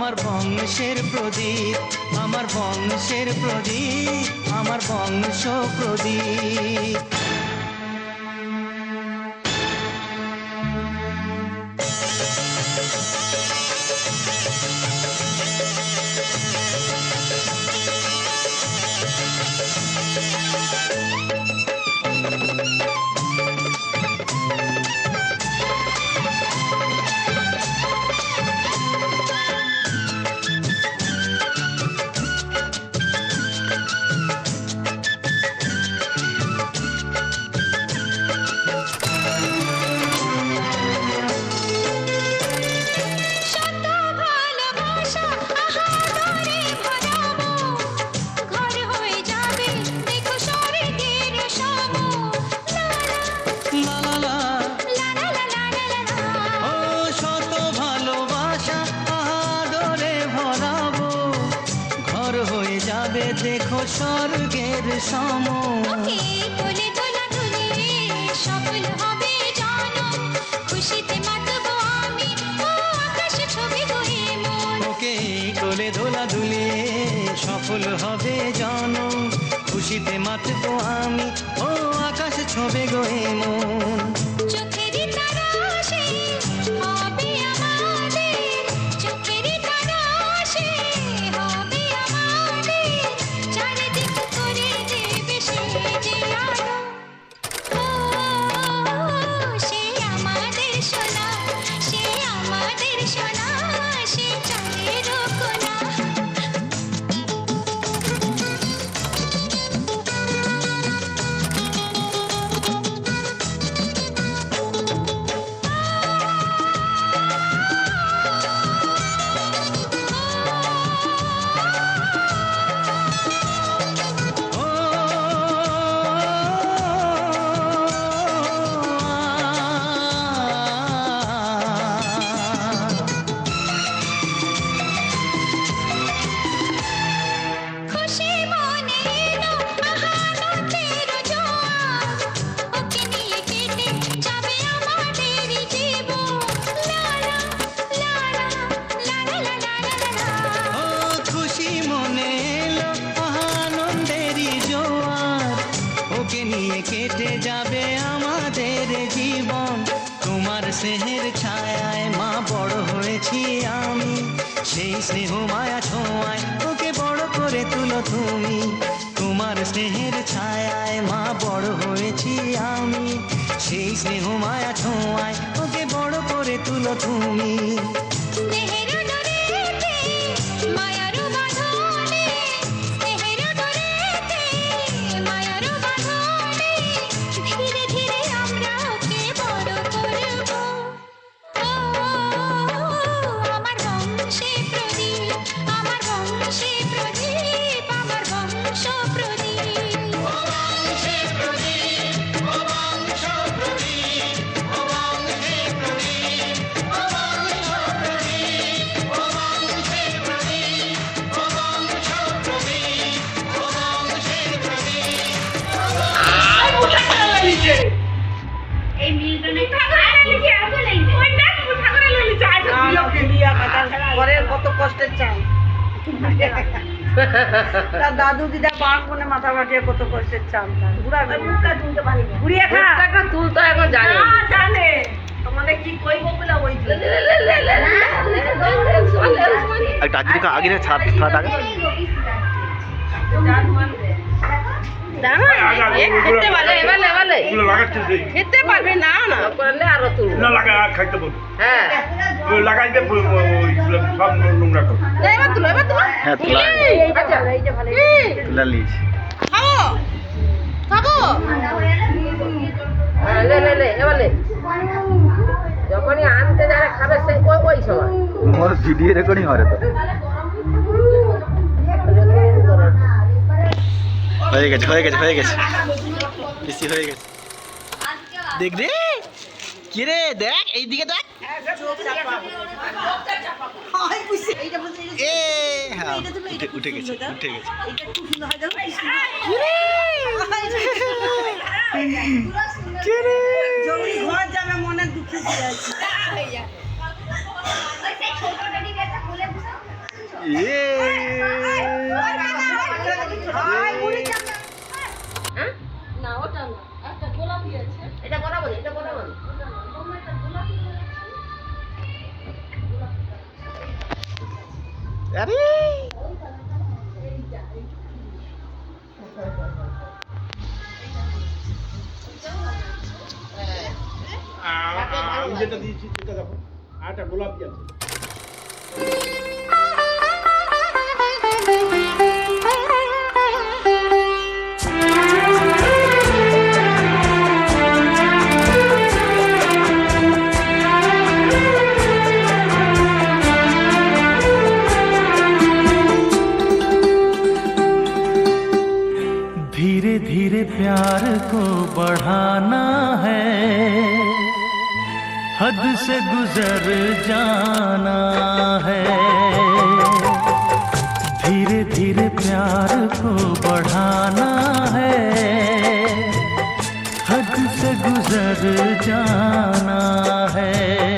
আমার বংশের প্রদীপ আমার বংশের প্রদীপ আমার বংশ প্রদীপ। দেখো স্বর্গের সম। সফল হবে জানো। খুশিতে মাতবো আমি আকাশে ছবি গয়ে মন। ওকে কোলে দোলা দুলিয়ে সফল হবে জন। খুশিতে মাতবো আমি ও আকাশ ছবে গোয়ে মন। স্নেহের ছায়ায় মা বড় হয়েছি আমি। সেই স্নেহ মায়া ছোঁয়ায় ওকে বড় করে তুলো তুমি। তোমার স্নেহের ছায়ায় মা বড় হয়েছি আমি। সেই স্নেহ মায়া ছোঁয়ায় ওকে বড় করে তুলো তুমি। ঘরের কত কষ্টের চাল তার দাদু দিদা বাঁশ বনে মাথা মাটিয়ে কত কষ্টের চাল তুলতে পারি ঘুরিয়ে খা তুলতে এখন জানি না জানে তোমাদের কি কইব বলে ওই আর টাকি আগে ছাড় ছাড় আগে খেতে পারবে এবারে এবারে। ওগুলো লাগাচ্ছে সেই খেতে পারবে না। না করলে আরও তুলবো। না লাগা খাইতে বলব হ্যাঁ। ওই লাগাইতে ব- ব- ওইগুলো সব নোংরা করে। এবার তুলো এবার তুলো। হ্যাঁ তোলা। এই, এই, তোলা লিজ খাব? খাব? লে লে লে এবার লে যখনই আনতে যারা খাবে সেই ওই ওই সময় মোর ভিডিও রেকর্ডিং হরে তো। হয়ে গেছে হয়ে গেছে হয়ে গেছে। বেশি হয়ে গেছে। দেখ রে, কি রে, দেখ, এইদিকে দেখ। এ হ্যাঁ উঠে গেছে উঠে গেছে। Yeah. আরে আমি যেটা দিয়েছি সেটা দেখো আর একটা গোলাপ আছে धीरे धीरे प्यार को बढ़ाना है। हद से गुजर जाना है। धीरे धीरे प्यार को बढ़ाना है। हद से गुजर जाना है।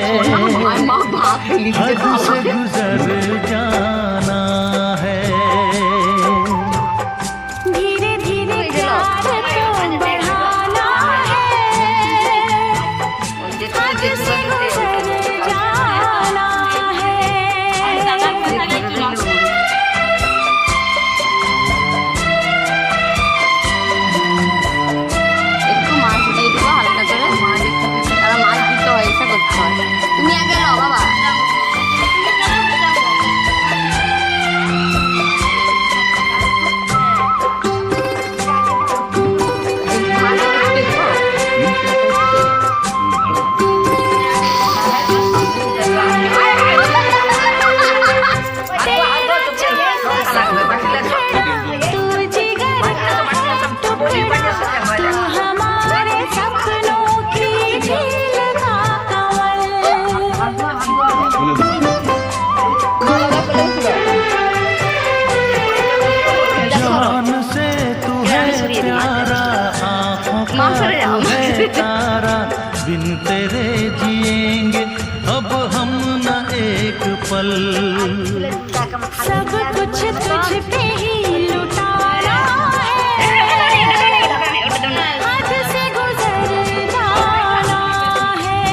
看谁不自在。बिन तेरे जिएँगे अब हम न एक पल। सब कुछ तुझ पे ही लुटाना है। हद से गुजर जाना है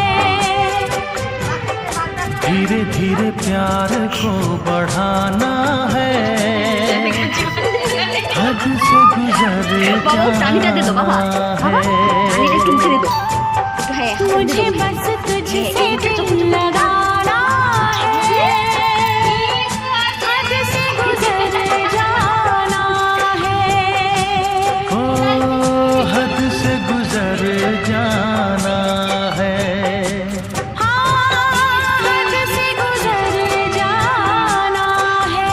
धीरे धीरे प्यार को बढ़ाना है। हद से गुजर जाना है। मुझे बस तुझसे दिल लगाना है। हद से गुजर जाना है। ओ हद से गुजर जाना है। हाँ हद से गुजर जाना है।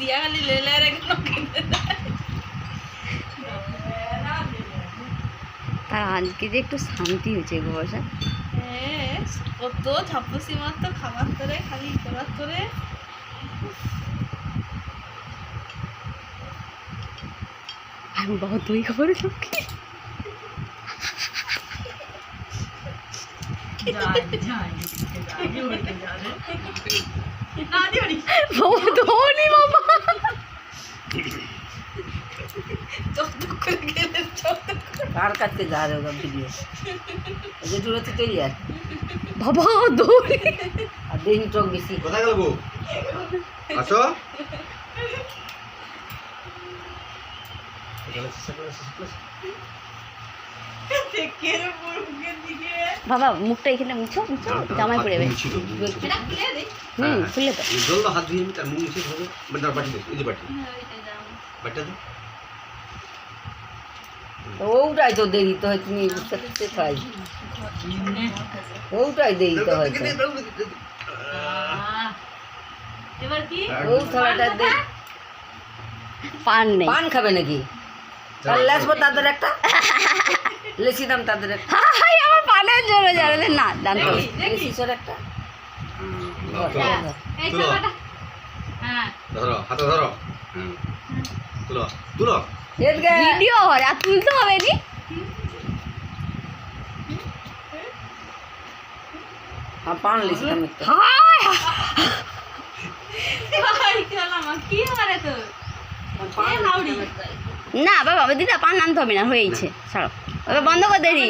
দেয় খালি লেলে রেখে আর আজকে যে একটু শান্তি হয়েছে গো বসা। হ্যাঁ কত ছাপ্পসি মাত্র খাবার তোরে খালি করার তোরে। আমি বাবা দই খাবারের লোক বাবা ধনি বাবা। কার কাছে যা রে ওরা ভিডিও যে দূরে তো চলে যায় বাবা ধনি আর দেহি চোখ বেশি। কোথায় গেল বউ? আসো। বাবা মুখটা এখানে মুছো মুছো জামাই পড়ে যাবে হুম খুললে তো জল হাত ধুয়ে তার মুখ মুছে হবে মানে বাটি দে এই যে বাটি। বাটিটা দে। ওটাই তো দেরি তো হয় তুমি বুঝতে পারতে চাই ওটাই দেরি তো। হয়। দে। পান নেই। পান খাবে নাকি? লেসবো তাদের একটা। লেসি দাম তাদের একটা। আমার পানের জন্য জানালে না জানতো লেসি একটা। হ্যাঁ ধরো হাতে ধরো। হুম। তুলো তুলো। ভিডিও হয় আর তুলতে হবে নি? হ্যাঁ পান হাউড়ি না বাবা দিদা পান আনতে হবে না হয়েছে ছাড়ো বন্ধ করে দেরি